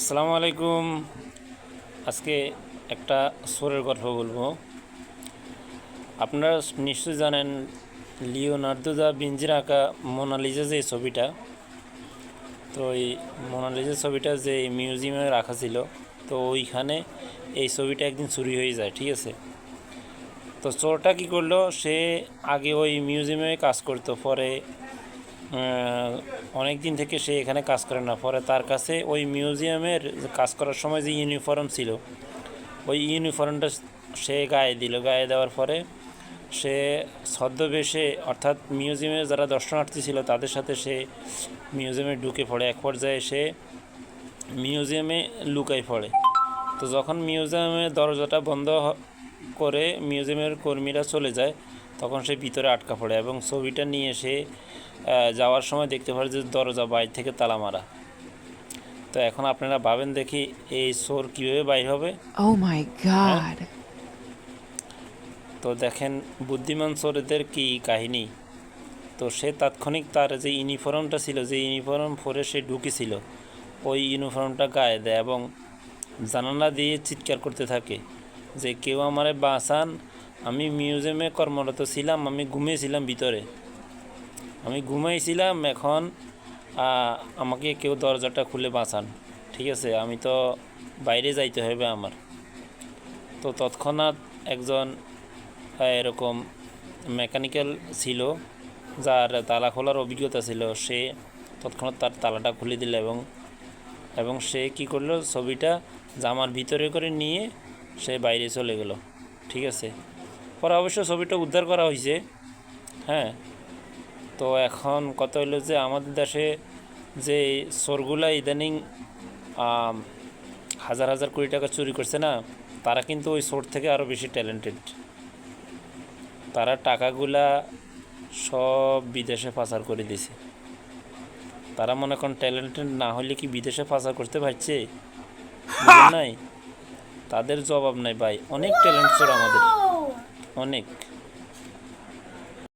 আসসালামু আলাইকুম। আজকে একটা সোরের গল্প বলব। আপনারা নিশ্চয়ই জানেন লিওনার্দো দা বিঞ্জির আঁকা মোনালিজা যে ছবিটা, তো এই মোনালিজা ছবিটা যে মিউজিয়ামে রাখা ছিল, তো ওইখানে এই ছবিটা একদিন চুরি হয়ে যায়, ঠিক আছে? তো চোরটা কী করল? সে আগে ওই মিউজিয়ামে কাজ করতো, পরে অনেক দিন থেকে সে এখানে কাজ করে না। পরে তার কাছে ওই মিউজিয়ামের কাজ করার সময় যে ইউনিফর্ম ছিল, ওই ইউনিফর্মটা সে গায়ে দিল। গায়ে দেওয়ার পরে সে ছদ্মবেশে, অর্থাৎ মিউজিয়ামে যারা দর্শনার্থী ছিল, তাদের সাথে সে মিউজিয়ামে ঢুকে পড়ে। এক পর্যায়ে সে মিউজিয়ামে লুকাই পড়ে। তো যখন মিউজিয়ামের দরজাটা বন্ধ করে মিউজিয়ামের কর্মীরা চলে যায় তখন সে ভিতরে আটকা পড়ে এবং ছবিটা নিয়ে সে যাওয়ার সময় দেখতে পারে যে দরজা বাইরে থেকে তালা মারা। তো এখন আপনারা ভাবেন দেখি এই সোর কীভাবে বাইর হবে। Oh my god. তো দেখেন বুদ্ধিমান চোরেদের কি কাহিনী। তো সে তাৎক্ষণিক তার যে ইউনিফর্মটা ছিল যে ইউনিফর্ম পরে সে ঢুকেছিল ওই ইউনিফর্মটা গায়ে দেয় এবং জানালা দিয়ে চিৎকার করতে থাকে যে কেউ আমারে বাঁচান আমি মিউজিয়ামে কর্মরত ছিলাম, আমি ঘুমিয়েছিলাম ভিতরে। আমি ঘুমাইছিলাম এখন আমাকে কেউ দরজাটা খুলে বাঁচান, ঠিক আছে? আমি তো বাইরে যাইতে হবে আমার। তো তৎক্ষণাৎ একজন এরকম মেকানিক্যাল ছিল, যার তালা খোলার অভিজ্ঞতা ছিল। সে তৎক্ষণাৎ তার তালাটা খুলে দিল এবং এবং সে কি করল? ছবিটা জামার ভিতরে করে নিয়ে সে বাইরে চলে গেল, ঠিক আছে? পরে অবশ্য ছবিটা উদ্ধার করা হয়েছে। হ্যাঁ? তো এখন কথা হলো যে আমাদের দেশে যে চোরগুলা ইদানিং হাজার হাজার কোটি টাকা চুরি করছে না তারা কিন্তু ওই চোর থেকে আরও বেশি ট্যালেন্টেড তারা টাকাগুলা সব বিদেশে পাচার করে দিছে তারা মনে করেন ট্যালেন্টেড না হলে কি বিদেশে পাচার করতে পারছে? নাই? তাদের জবাব নাই ভাই। অনেক ট্যালেন্ট চোর আমাদের। অনেক।